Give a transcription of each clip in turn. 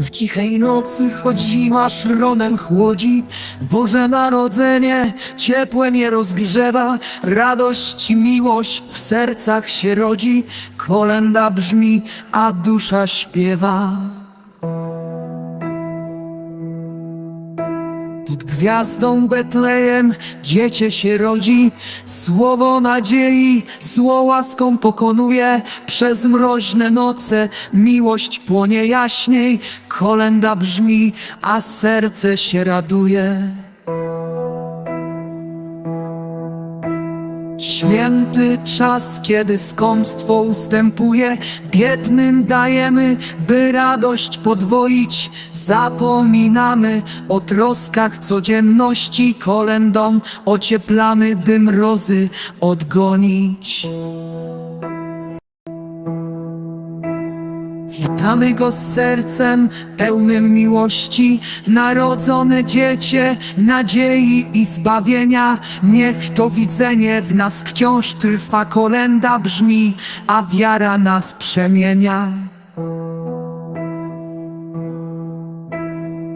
W cichej nocy chodzi, masz ronem chłodzi. Boże Narodzenie ciepłem je rozgrzewa. Radość miłość w sercach się rodzi. Kolenda brzmi, a dusza śpiewa Pod gwiazdą Betlejem dziecię się rodzi, słowo nadziei zło łaską pokonuje. Przez mroźne noce miłość płonie jaśniej, kolenda brzmi, a serce się raduje. Święty czas, kiedy skąpstwo ustępuje, biednym dajemy, by radość podwoić. Zapominamy o troskach codzienności, kolendą ocieplamy, by mrozy odgonić. Witamy go z sercem pełnym miłości, narodzone dziecię nadziei i zbawienia. Niech to widzenie w nas wciąż trwa, kolenda brzmi, a wiara nas przemienia.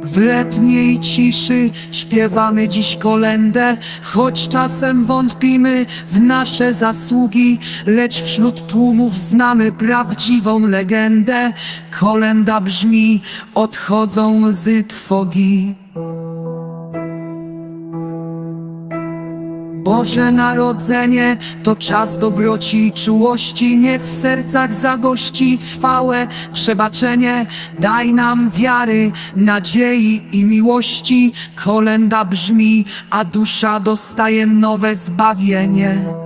W letniej ciszy śpiewamy dziś kolendę, choć czasem wątpimy w nasze zasługi, lecz wśród tłumów znamy prawdziwą legendę. Kolenda brzmi, odchodzą łzy trwogi. Boże Narodzenie to czas dobroci i czułości, niech w sercach zagości trwałe przebaczenie. Daj nam wiary, nadziei i miłości. Kolenda brzmi, a dusza dostaje nowe zbawienie.